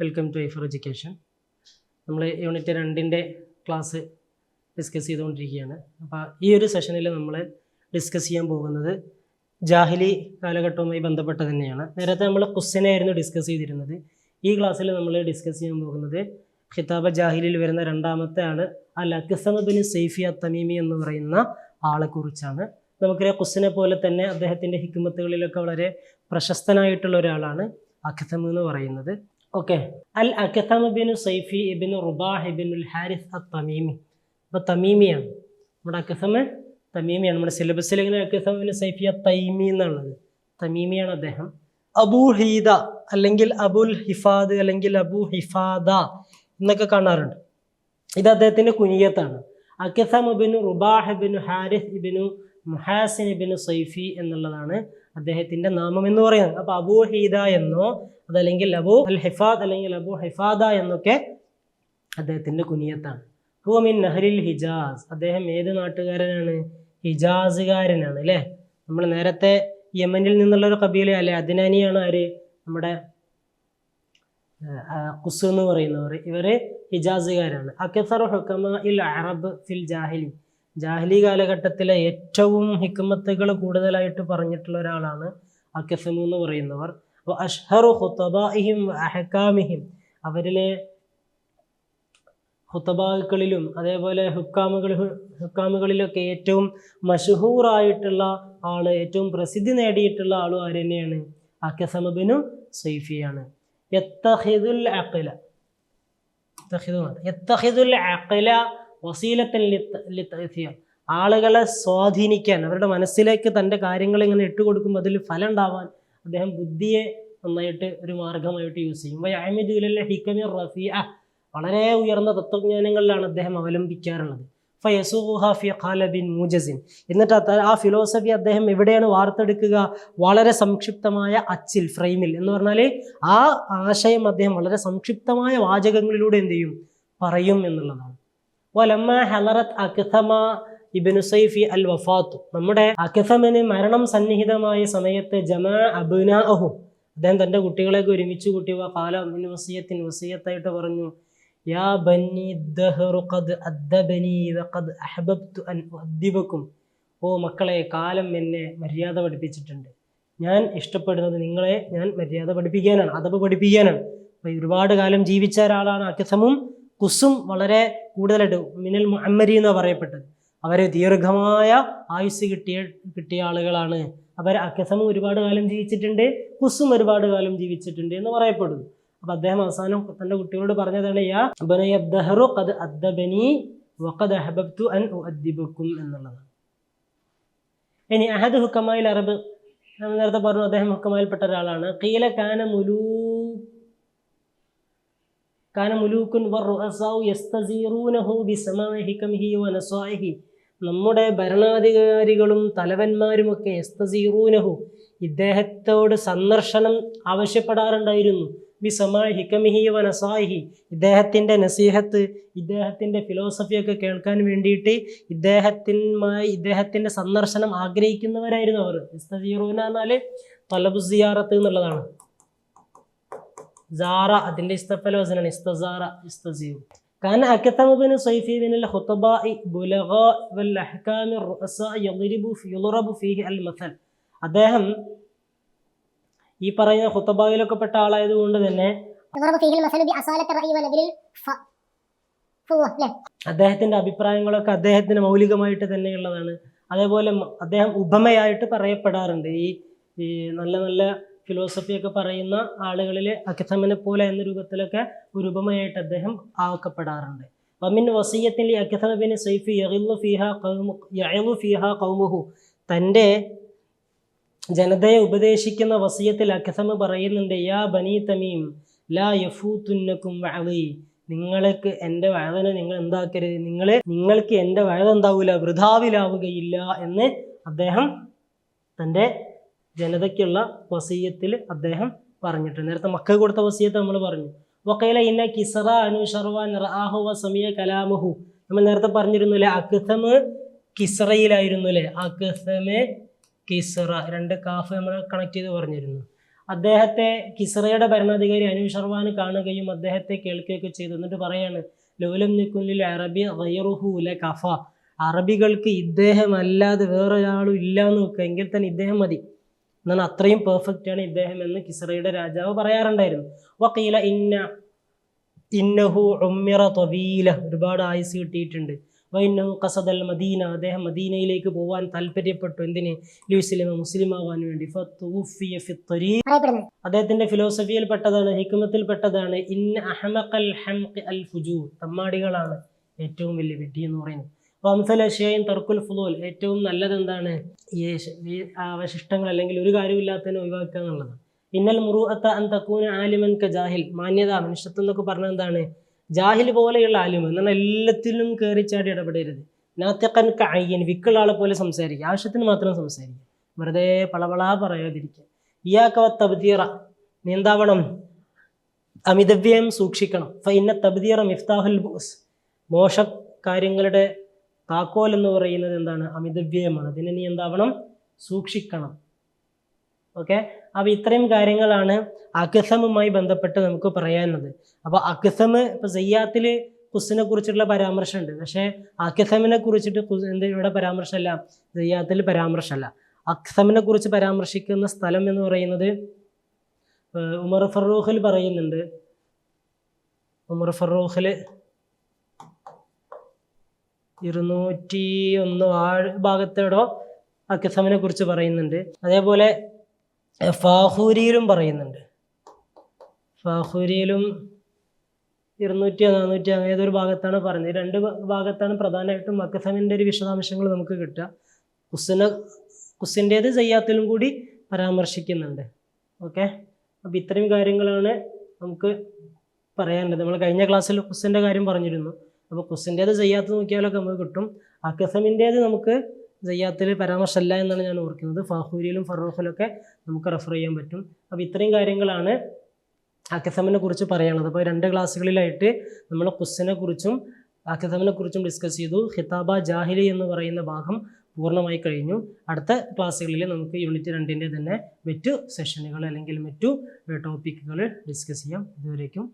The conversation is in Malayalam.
വെൽക്കം ടു ഐഫർ എഡ്യൂക്കേഷൻ നമ്മൾ യൂണിറ്റ് രണ്ടിന്റെ ക്ലാസ് ഡിസ്കസ് ചെയ്തുകൊണ്ടിരിക്കുകയാണ്. അപ്പോൾ ഈ ഒരു സെഷനിൽ നമ്മൾ ഡിസ്കസ് ചെയ്യാൻ പോകുന്നത് ജാഹിലി കാലഘട്ടവുമായി ബന്ധപ്പെട്ട തന്നെയാണ്. നേരത്തെ നമ്മൾ ക്വസ്റ്റനായിരുന്നു ഡിസ്കസ് ചെയ്തിരുന്നത്. ഈ ക്ലാസ്സിൽ നമ്മൾ ഡിസ്കസ് ചെയ്യാൻ പോകുന്നത് ഖിതാബ ജാഹിലിൽ വരുന്ന രണ്ടാമത്തെ ആൾ അൽ അക്സമബിന് സെയ്ഫി തമീമി എന്ന് പറയുന്ന ആളെക്കുറിച്ചാണ് നമുക്കറിയാം ക്വസ്റ്റനെ പോലെ തന്നെ അദ്ദേഹത്തിന്റെ ഹിക്കുമത്തുകളിലൊക്കെ വളരെ പ്രശസ്തനായിട്ടുള്ള ഒരാളാണ് അഖത്തം എന്ന് പറയുന്നത്. Okay al അക്കത്തമ bin Saifi ibn Rubah ibn ul Harith അ തമീമി അപ്പോൾ തമീമിയാണ് നമ്മുടെ അക്കത്തമ തമീമിയാണ് നമ്മുടെ സിലബസിൽ ഇങ്ങനെ ബിൻ സൈഫി അ തൈമി എന്നുള്ളത് തമീമിയാണ് അദ്ദേഹം. അബൂ ഹീദ അല്ലെങ്കിൽ അബുൽ ഹിഫാദ് അല്ലെങ്കിൽ അബു ഹിഫാദ എന്നൊക്കെ കാണാറുണ്ട്. ഇത് അദ്ദേഹത്തിന്റെ കുനിയത്താണ്. അക്കത്തമ ഇബിനു റുബാഹ് ഇബിനു ഹാരിസ് ഇബിനു മുഹാസിൻ ഇബിനു സൈഫി എന്നുള്ളതാണ് അദ്ദേഹത്തിന്റെ നാമം എന്ന് പറയുന്നത്. അപ്പോൾ അബൂ ഹീദ എന്നോ അതല്ലെങ്കിൽ അബു അൽ ഹിഫാദ് അല്ലെങ്കിൽ അബു ഹിഫാദ എന്നൊക്കെ അദ്ദേഹത്തിന്റെ കുനിയത്താണ്. ഹുവമിൻ നഹരിൽ ഹിജാസ്. അദ്ദേഹം ഏത് നാട്ടുകാരനാണ്? ഹിജാസുകാരനാണ് അല്ലേ? നമ്മൾ നേരത്തെ യമനിൽ നിന്നുള്ള ഒരു കബീല അല്ലെ? അദ്നാനിയാണ് ആര്? നമ്മുടെ കുസ് എന്ന് പറയുന്നവർ ഇവർ ഹിജാസുകാരാണ്. അക്കസർ ഹുക്കമ ഇൽ അറബ് ഫിൽ ജാഹിലി. ജാഹിലി കാലഘട്ടത്തിലെ ഏറ്റവും ഹിക്മത്തുകൾ കൂടുതലായിട്ട് പറഞ്ഞിട്ടുള്ള ഒരാളാണ് അക്കസമു എന്ന് പറയുന്നവർ. അഷ്ഹറു അഹക്കാമിഹിം അവരിലെ ഹുത്തബാക്കളിലും അതേപോലെ ഹുക്കാമുകൾ ഹുക്കാമുകളിലൊക്കെ ഏറ്റവും മഷഹൂറായിട്ടുള്ള ആൾ ഏറ്റവും പ്രസിദ്ധി നേടിയിട്ടുള്ള ആളും ആര് തന്നെയാണ്? അക്കസമബിനു സൈഫിയാണ്. എത്തഹിദുൽ അഖില. എത്തഹിദുൽ അഖില വസീലത്തൻ ലിത്തീർ ആളുകളെ സ്വാധീനിക്കാൻ അവരുടെ മനസ്സിലേക്ക് തന്റെ കാര്യങ്ങൾ ഇങ്ങനെ ഇട്ട് കൊടുക്കുമ്പോൾ അതിൽ ഫലം ഉണ്ടാവാൻ അദ്ദേഹം ബുദ്ധിയെ നന്നായിട്ട് ഒരു മാർഗമായിട്ട് യൂസ് ചെയ്യും. വൈമിദുലല്ല ഹിക്കമി റഫിയ വളരെ ഉയർന്ന തത്വജ്ഞാനങ്ങളിലാണ് അദ്ദേഹം അവലംബിക്കാറുള്ളത്. ഖാലബിൻ മൂജസിൻ. എന്നിട്ട് ആ ഫിലോസഫി അദ്ദേഹം എവിടെയാണ് വാർത്തെടുക്കുക? വളരെ സംക്ഷിപ്തമായ അച്ചിൽ ഫ്രെയിമിൽ എന്ന് പറഞ്ഞാൽ ആ ആശയം അദ്ദേഹം വളരെ സംക്ഷിപ്തമായ വാചകങ്ങളിലൂടെ എന്ത് ചെയ്യും? പറയും എന്നുള്ളതാണ്. വലമ്മ ഹലറത്ത് അക്തമ ഇബിനു സൈഫി അൽ വഫാത്തു നമ്മുടെ അക്തമിന് മരണം സന്നിഹിതമായ സമയത്ത് ജമാ അബുന അഹു അദ്ദേഹം തന്റെ കുട്ടികളെയൊക്കെ ഒരുമിച്ച് കൂട്ടി കാല വസീയത്തിൻ വസീയത്തായിട്ട് പറഞ്ഞു യാ ബന്നി ദഹ്റു ഖദ് അൻ ഓ മക്കളെ കാലം എന്നെ മര്യാദ പഠിപ്പിച്ചിട്ടുണ്ട്. ഞാൻ ഇഷ്ടപ്പെടുന്നത് നിങ്ങളെ ഞാൻ മര്യാദ പഠിപ്പിക്കാനാണ് അതബ് പഠിപ്പിക്കാനാണ്. ഒരുപാട് കാലം ജീവിച്ച ഒരാളാണ് അക്കസമും കുസും വളരെ കൂടുതലായിട്ട് മിനൽ മുഹമ്മരി എന്നാണ് പറയപ്പെട്ടത്. അവരെ ദീർഘമായ ആയുസ് കിട്ടിയ കിട്ടിയ ആളുകളാണ്. അവർ അക്കസമും ഒരുപാട് കാലം ജീവിച്ചിട്ടുണ്ട് കുസും ഒരുപാട് കാലം ജീവിച്ചിട്ടുണ്ട് എന്ന് പറയപ്പെടുന്നു. അപ്പം അദ്ദേഹം അവസാനം തന്റെ കുട്ടികളോട് പറഞ്ഞതാണ് യാ അബ്ദഹറു ഖദ് അദ്ദബനി വഖദ് അഹബബ്തു അൻ ഉഅദ്ദിബക്കും എന്നുള്ളതാണ് ഇനി അഹദ് ഹുക്കമായിൽ അറബ് നേരത്തെ പറഞ്ഞു അദ്ദേഹം ഹുക്കമായിൽപ്പെട്ട ഒരാളാണ്. ഖീല കാന മുലൂ കാന മുലൂക്കുൻ നമ്മുടെ ഭരണാധികാരികളും തലവന്മാരുമൊക്കെ യസ്തസീറൂനഹു ഇദ്ദേഹത്തോട് സന്ദർശനം ആവശ്യപ്പെടാറുണ്ടായിരുന്നു. ബി സമാ ഹിക്കമിഹി വനസായിഹി ഇദ്ദേഹത്തിന്റെ നസീഹത്ത് ഇദ്ദേഹത്തിന്റെ ഫിലോസഫിയൊക്കെ കേൾക്കാൻ വേണ്ടിയിട്ട് ഇദ്ദേഹത്തിനുമായി ഇദ്ദേഹത്തിന്റെ സന്ദർശനം ആഗ്രഹിക്കുന്നവരായിരുന്നു അവർ. എസ്തസീറൂന എന്നാൽ തലബുസിയാറത്ത് എന്നുള്ളതാണ്. സാറ അതിൻ്റെ ഇസ്തഫലോസനാണ് ഇസ്തസാറ ഇസ്തസീറു كان أكثر بن صيفي من الخطباء بلغاء والأحكام الرؤساء يضرب في يضرب فيه المثل അദ്ദേഹം ഈ പറയുന്ന ഖുത്തബായിലൊക്കെ പെട്ട ആളായതുകൊണ്ട് തന്നെ يضرب فيه المثل بأصالة الرأي ونبل الفوة له അദ്ദേഹത്തിന്റെ അഭിപ്രായങ്ങളൊക്കെ അദ്ദേഹത്തിന് മൗലികമായിട്ട് തന്നെയുള്ളതാണ് അതേപോലെ മ- അദ്ദേഹം ഉപമയായിട്ട് പറയപ്പെടാറുണ്ട് ഈ ഈ നല്ല നല്ല ഫിലോസഫിയൊക്കെ പറയുന്ന ആളുകളിലെ അക്കിസമിനെ പോലെ എന്ന രൂപത്തിലൊക്കെ ഒരു ഉപമയായിട്ട് അദ്ദേഹം ആക്കപ്പെടാറുണ്ട്. വമിൻ വസീയത്തിൽ അക്കിസമിന് സൈഫി യഹിലു ഫിഹ യഹിലു ഫിഹ കൗമുഹു തന്റെ ജനതയെ ഉപദേശിക്കുന്ന വസീയത്തിൽ അക്കസമ പറയുന്നുണ്ട് യാ ബനി തമീം ലാ യഫൂത്തുന്നക്കും വഅലി നിങ്ങൾക്ക് എന്റെ വയതിനെ നിങ്ങൾ എന്താക്കരുത്? നിങ്ങൾ നിങ്ങൾക്ക് എന്റെ വയത് എന്താവില്ല വൃഥാവിലാവുകയില്ല. എന്ന് അദ്ദേഹം തന്റെ ജനതയ്ക്കുള്ള വസീയത്തിൽ അദ്ദേഹം പറഞ്ഞിട്ടുണ്ട്. നേരത്തെ മക്ക കൊടുത്ത വസീയത്ത് നമ്മൾ പറഞ്ഞു. വക്കയില ഇന്ന കിസറ അനു വസമിയ കലാമുഹു. നമ്മൾ നേരത്തെ പറഞ്ഞിരുന്നു അല്ലേ അക്സമ് കിസറയിലായിരുന്നു അല്ലേ അക്സമെ കിസറ. രണ്ട് കാഫ് നമ്മൾ കണക്ട് ചെയ്ത് പറഞ്ഞിരുന്നു. അദ്ദേഹത്തെ കിസറയുടെ ഭരണാധികാരി അനു കാണുകയും അദ്ദേഹത്തെ കേൾക്കുകയൊക്കെ ചെയ്തു. എന്നിട്ട് പറയാണ് ലോലം നിക്കുന്നിൽ അറബി ഗൈറുഹൂല കഫ. അറബികൾക്ക് ഇദ്ദേഹം അല്ലാതെ വേറൊരാളും ഇല്ല എന്ന് നോക്കുക എങ്കിൽ തന്നെ ഇദ്ദേഹം മതി. എന്നാണ് അത്രയും പെർഫെക്റ്റ് ആണ് ഇദ്ദേഹം എന്ന് കിസറയുടെ രാജാവ് പറയാറുണ്ടായിരുന്നു. വക്കീല ഇന്ന ഇന്നഹു ഉമ്മിറ തൊവീല ഒരുപാട് ആയുസ് കിട്ടിയിട്ടുണ്ട്. വൈന്നഹു കസദൽ മദീന അദ്ദേഹം മദീനയിലേക്ക് പോകാൻ താല്പര്യപ്പെട്ടു. എന്തിന്? ലുസ്ലിമ മുസ്ലിം ആവാൻ വേണ്ടി അദ്ദേഹത്തിന്റെ ഫിലോസഫിയിൽ പെട്ടതാണ് ഹിക്കുമത്തിൽ പെട്ടതാണ് ഇന്ന അഹമഖൽ ഹംഖ് അൽ ഫുജൂർ. തമ്മാടികളാണ് ഏറ്റവും വലിയ വിഡ്ഢി എന്ന് പറയുന്നത്. അഷ്യായും തർക്കുൽ ഫുലൂൽ ഏറ്റവും നല്ലത് എന്താണ് ഈ അവശിഷ്ടങ്ങൾ അല്ലെങ്കിൽ ഒരു കാര്യമില്ലാത്തതിനെ ഒഴിവാക്കുക എന്നുള്ളത്. ഇന്നൽ മുറുഅത്ത അൻ തക്കൂന ആലിമൻ ക ജാഹിൽ. മാന്യത മനുഷ്യത്വം എന്നൊക്കെ പറഞ്ഞാൽ എന്താണ്? ജാഹിൽ പോലെയുള്ള ആലിമ എന്ന് പറഞ്ഞാൽ എല്ലാത്തിലും കയറി ചാടി ഇടപെടരുത്. കയ്യൻ വിക്കുള്ള ആളെ പോലെ സംസാരിക്കുക. ആവശ്യത്തിന് മാത്രം സംസാരിക്കുക. വെറുതെ പളവളാ പറയാതിരിക്കുക. ഇയാക്കവ തബ്ദീറ. നീ എന്താവണം? അമിതവ്യം സൂക്ഷിക്കണം. ഫൈന തബ്ദീറ മിഫ്താഹുൽ ബൂസ് മോശ കാര്യങ്ങളുടെ താക്കോൽ എന്ന് പറയുന്നത് എന്താണ്? അമിതവ്യയമാണ്. അതിനെ നീ എന്താവണം സൂക്ഷിക്കണം. ഓക്കെ അപ്പോൾ ഇത്രയും കാര്യങ്ങളാണ് അക്സമുമായി ബന്ധപ്പെട്ട് നമുക്ക് പറയാനുള്ളത്. അപ്പോൾ അക്സമ് ഇപ്പോൾ സയ്യാത്തിൽ കുസിനെ കുറിച്ചുള്ള പരാമർശമുണ്ട്. പക്ഷേ അക്സമിനെ കുറിച്ചിട്ട് എന്ത് ഇവിടെ പരാമർശമല്ല. സയ്യാത്തിൽ പരാമർശമല്ല. അക്സമിനെ കുറിച്ച് പരാമർശിക്കുന്ന സ്ഥലം എന്ന് പറയുന്നത് ഉമർ ഫറൂഖിൽ പറയുന്നുണ്ട്. ഉമർ ഫറൂഖിൽ ഇരുന്നൂറ്റി ഒന്ന് ആ ഭാഗത്തോടോ അക്കസമിനെ കുറിച്ച് പറയുന്നുണ്ട്. അതേപോലെ ഫാഹൂരിയിലും പറയുന്നുണ്ട്. ഫാഹൂരിയിലും ഇരുന്നൂറ്റി നാനൂറ്റി അങ്ങനെ ഏതൊരു ഭാഗത്താണ് പറയുന്നത് രണ്ട് ഭാഗത്താണ് പ്രധാനമായിട്ടും അക്കസമിന്റെ ഒരു വിശദാംശങ്ങൾ നമുക്ക് കിട്ടുക. കുസിനെ കുസിന്റേത് ചെയ്യാത്തതിലും കൂടി പരാമർശിക്കുന്നുണ്ട്. ഓക്കെ? അപ്പോൾ ഇത്രയും കാര്യങ്ങളാണ് നമുക്ക് പറയാനുള്ളത്. നമ്മൾ കഴിഞ്ഞ ക്ലാസ്സിൽ കുസിന്റെ കാര്യം പറഞ്ഞിരുന്നു. അപ്പോൾ കുസിന്റേത് ചെയ്യാത്ത നോക്കിയാലൊക്കെ നമുക്ക് കിട്ടും. അക്കസമിന്റേത് നമുക്ക് ജയ്യാത്തിൽ പരാമർശമല്ല എന്നാണ് ഞാൻ ഓർക്കുന്നത്. ഫാഹൂരിയിലും ഫറൂഖിലൊക്കെ നമുക്ക് റെഫർ ചെയ്യാൻ പറ്റും. അപ്പോൾ ഇത്രയും കാര്യങ്ങളാണ് അക്കസമിനെ കുറിച്ച് പറയാനുള്ളത്. അപ്പോൾ രണ്ട് ക്ലാസ്സുകളിലായിട്ട് നമ്മൾ കുസിനെ കുറിച്ചും അക്കസമിനെ കുറിച്ചും ഡിസ്കസ് ചെയ്തു. ഹിതാബ ജാഹിലി എന്ന് പറയുന്ന ഭാഗം പൂർണമായി കഴിഞ്ഞു. അടുത്ത ക്ലാസ്സുകളിൽ നമുക്ക് യൂണിറ്റ് രണ്ടിന്റെ തന്നെ മറ്റു സെഷനുകൾ അല്ലെങ്കിൽ മറ്റു ടോപ്പിക്കുകൾ ഡിസ്കസ് ചെയ്യാം. ഇതുവരേക്കും.